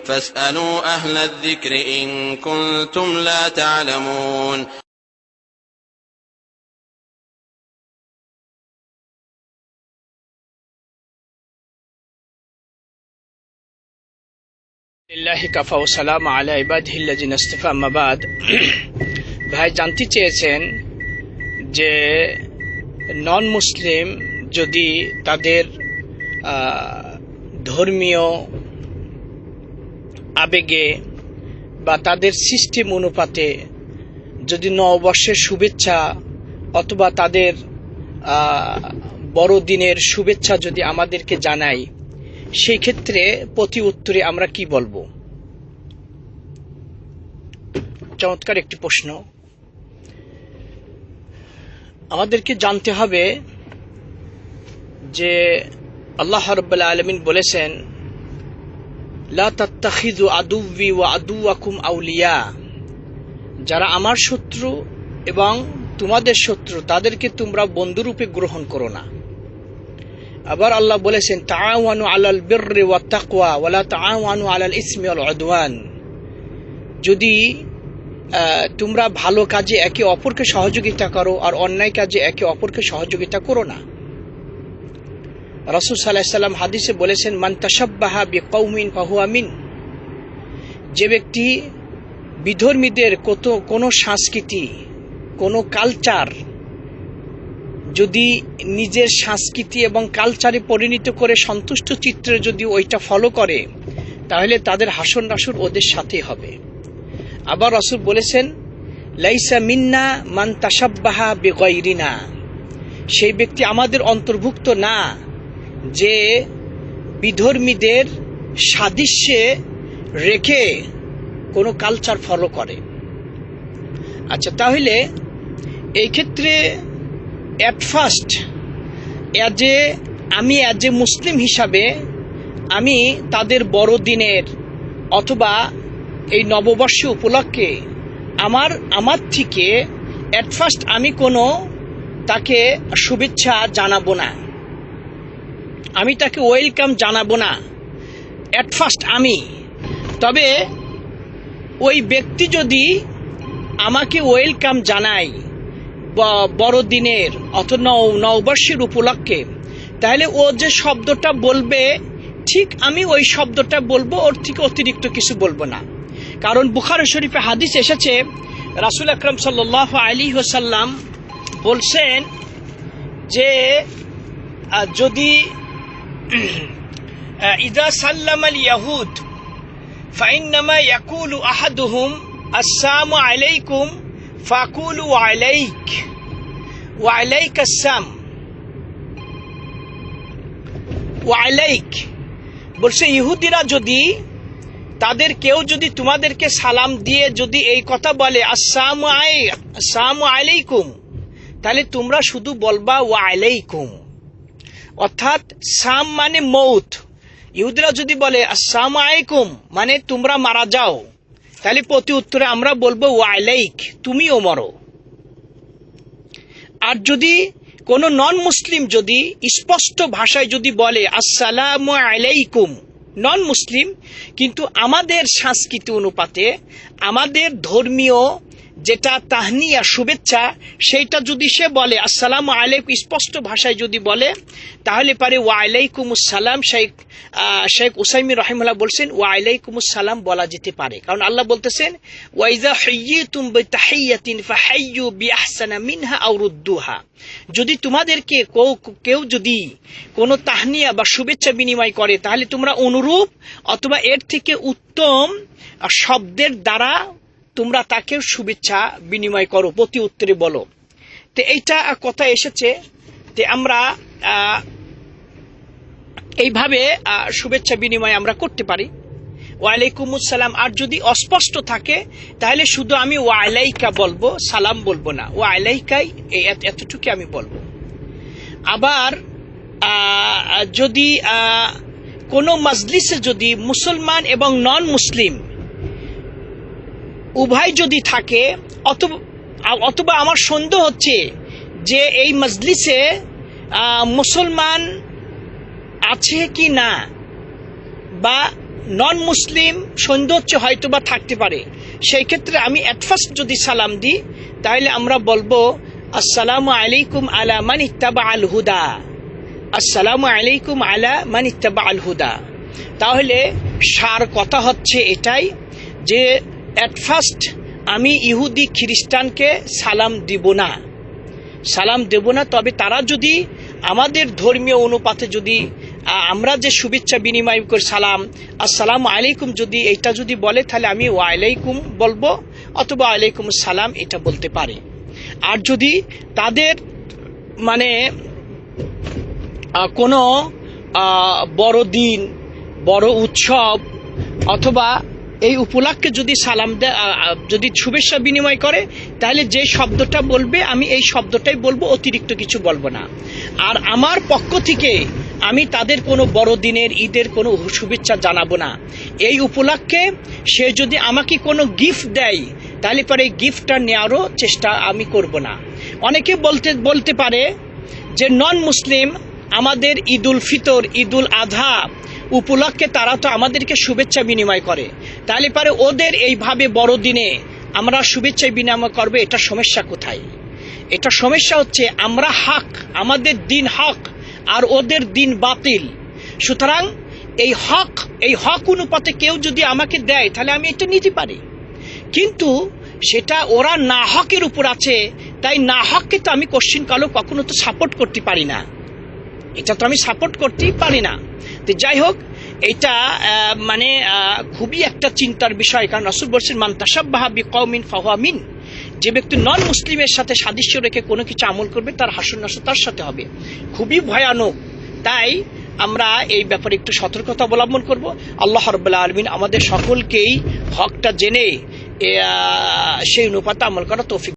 فاسألوا أهل الذكر إن كنتم لا تعلمون লিল্লাহি কাফা ও সালাম আলা ইবাদিহিল্লাজিন ইস্তিফা আম্মাবাদ ভাই জানতে চেয়েছেন যে নন মুসলিম যদি তাদের আহ, ধর্মীয় আবেগে বা তাদের সিস্টেম অনুপাতে যদি নববর্ষের শুভেচ্ছা অথবা তাদের বড়দিনের শুভেচ্ছা যদি আমাদেরকে জানাই, সেই ক্ষেত্রে প্রতি উত্তরে আমরা কি বলব? চমৎকার একটি প্রশ্ন। আমাদেরকে জানতে হবে যে আল্লাহ রব্বুল্লাহ আলমিন বলেছেন আউলিয়া। যারা আমার শত্রু এবং তোমাদের শত্রু, তাদেরকে তোমরা বন্ধুরূপে গ্রহণ করো না। আবার আল্লাহ বলেছেন, তাআওয়ানু আলাল বিররি ওয়া তাকওয়া ওয়ালা তাআওয়ানু আলাল ইসমি ওয়াল উদওয়ান। যদি তোমরা ভালো কাজে একে অপরকে সহযোগিতা করো আর অন্যায় কাজে একে অপরকে সহযোগিতা করো না। রাসূল সাল্লাল্লাহু সাল্লাম হাদিসে বলেছেন, মান তাশাব্বাহা বিকৌমিন ফাহুয়া মিন। যে ব্যক্তি বিধর্মীদের কত, কোনো সংস্কৃতি, কোনো কালচার যদি নিজের সংস্কৃতি এবং কালচারে পরিণত করে সন্তুষ্ট চিত্রে যদি ওইটা ফলো করে, তাহলে তাদের হাসন রাসুর ওদের সাথে হবে। আবার রসুল বলেছেন, লাইসা মিন্না মান তাসাব্বাহা বেগৈরিনা সেই ব্যক্তি আমাদের অন্তর্ভুক্ত না যে বিধর্মীদের সাদৃশ্যে রেখে কোনো কালচার ফলো করে। আচ্ছা তাহলে এই ক্ষেত্রে অ্যাট ফার্স্ট অ্যাজ এ আমি অ্যাজ এ মুসলিম হিসাবে আমি তাদের বড়দিনের অথবা এই নববর্ষ উপলক্ষে আমার আমার থেকে অ্যাট ফার্স্ট আমি কোনো তাকে শুভেচ্ছা জানাব না। আমি তাকে ওয়েলকাম জানাব না। অ্যাট ফার্স্ট আমি। তবে ওই ব্যক্তি যদি আমাকে ওয়েলকাম জানায় বড়দিনের অত নব- নববর্ষের উপলক্ষে, তাহলে ও যে শব্দটা বলবে, ঠিক আমি ওই শব্দটা বলব, ওর থেকে অতিরিক্ত কিছু বলব না। কারণ বুখার শরীফে হাদিস এসেছে, রাসুল আকরম সাল্লাহ আলী হোসাল্লাম বলছেন যে যদি আহ, ইদা সাল্লাম আল ইয়াহুদ فإنما يقول أحدهم السلام عليكم فأقول وعليك وعليك السلام وعليك বলছে ইহুদিরা যদি তাদের কেউ যদি তোমাদেরকে সালাম দিয়ে যদি এই কথা বলে আসসালামু আই আসসালামু আলাইকুম তাহলে তোমরা শুধু বলবা ওয়া আলাইকুম অর্থাৎ সাম মানে মৌত। ইহুদিরা যদি বলে, আসসালামু আলাইকুম মানে তোমরা মারা যাও। তাহলে প্রতি উত্তরে আমরা বলব ওয়াইলাইক তুমিও মরো। আর যদি কোনো নন মুসলিম যদি স্পষ্ট ভাষায় যদি বলে, আসসালামু আলাইকুম নন মুসলিম কিন্তু আমাদের সংস্কৃতি অনুপাতে আমাদের ধর্মীয় যেটা তাহনিয়া শুভেচ্ছা, সেইটা যদি সে বলে, আসসালাম আলাইকুম, স্পষ্ট ভাষায় যদি বলে, তাহলে পারে সালাম, শেখ শেখ উসাইমি রহিমুল্লাহ বলছেন সালাম বলা যেতে পারে। কারণ আল্লাহ বলতেছেন ওয়াইজা হাইয়িতুম বিতাহিয়াতিন ফাহাইয়ু বিআহসানা মিনহা আও রুদ্দুহা। যদি তোমাদেরকে কেউ যদি কোনো তাহনিয়া বা শুভেচ্ছা বিনিময় করে, তাহলে তোমরা অনুরূপ অথবা এর থেকে উত্তম শব্দের দ্বারা তোমরা তাকেও শুভেচ্ছা বিনিময় করো, প্রতি উত্তরে বলো। তো এইটা কথা এসেছে যে আমরা এইভাবে শুভেচ্ছা বিনিময় আমরা করতে পারি। ওয়ালাইকুম সালাম আর যদি অস্পষ্ট থাকে, তাহলে শুধু আমি ওয়ালাইকা বলব, সালাম বলব না। ওয়ালাইকাই এতটুকু আমি বলব। আবার যদি কোনো মজলিসে যদি মুসলমান এবং নন মুসলিম উভয় যদি থাকে, অথবা আমার সন্দেহ হচ্ছে যে এই মজলিসে মুসলমান আছে কি না? বা নন মুসলিম সৌন্দর্য হয়তো বা থাকতে পারে। সেই ক্ষেত্রে আমি অ্যাট ফার্স্ট যদি সালাম দিই, তাহলে আমরা বলব, আসসালামু আলাইকুম আলা মান ইত্তাবা আল হুদা। আসসালামু আলাইকুম আলা মান ইত্তাবা আল হুদা। তাহলে সার কথা হচ্ছে এটাই যে অ্যাট ফার্স্ট আমি ইহুদি খ্রিস্টানকে সালাম দিব না। সালাম দেব না, তবে তারা যদি আমাদের ধর্মীয় অনুপাতে যদি আমরা যে শুভেচ্ছা বিনিময় করি, সালাম, আসসালামু আলাইকুম যদি এটা যদি বলে, তাহলে আমি ওয়ালাইকুম বলব অথবা আলাইকুম সালাম এটা বলতে পারি। আর যদি তাদের মানে কোনো বড় দিন, বড় উৎসব অথবা এই উপলক্ষে যদি সালাম যদি শুভেচ্ছা বিনিময় করে, তাহলে যে শব্দটা বলবে, আমি এই শব্দটাই বলব, অতিরিক্ত কিছু বলব না। আর আমার পক্ষ থেকে আমি তাদের কোনো বড় দিনের ঈদের কোনো শুভেচ্ছা জানাব না। এই উপলক্ষে সে যদি আমাকে কোনো গিফট দেয়, তাহলে পরে এই গিফটটা নেওয়ারও চেষ্টা আমি করব না। অনেকে বলতে বলতে পারে যে নন মুসলিম আমাদের ঈদুল ফিতর, ঈদুল আধা উপলক্ষে তারা তো আমাদেরকে শুভেচ্ছা বিনিময় করে। তাহলে পারে ওদের এইভাবে বড়দিনে আমরা শুভেচ্ছা বিনিময় করবে, এটা সমস্যা কোথায়? এটা সমস্যা হচ্ছে আমরা হক, আমাদের দিন হক আর ওদের দিন বাতিল। সুতরাং এই হক এই হক অনুপাতে কেউ যদি আমাকে দেয়, তাহলে আমি এটা নিতে পারি। কিন্তু সেটা ওরা না হকের উপর আছে, তাই না হককে তো আমি কোশ্চিন কালো কখনো তো সাপোর্ট করতে পারি না। এটা তো আমি সাপোর্ট করতেই পারি না। তো যাই হোক, এটা মানে খুবই একটা চিন্তার বিষয়। কারণ রসুল বলছেন, মান তাসাব্বাহা বিকৌমিন ফাহুয়ামিন যে ব্যক্তি নন মুসলিমের সাথে সাদৃশ্য রেখে কোনো কিছু আমল করবে, তার হাসন নাস তার সাথে হবে। খুবই ভয়ানক। তাই আমরা এই ব্যাপারে একটু সতর্কতা অবলম্বন করব। আল্লাহ রব্বুল্লাহ আলমিন আমাদের সকলকেই হকটা জেনে সেই অনুপাতে আমল করা তৌফিক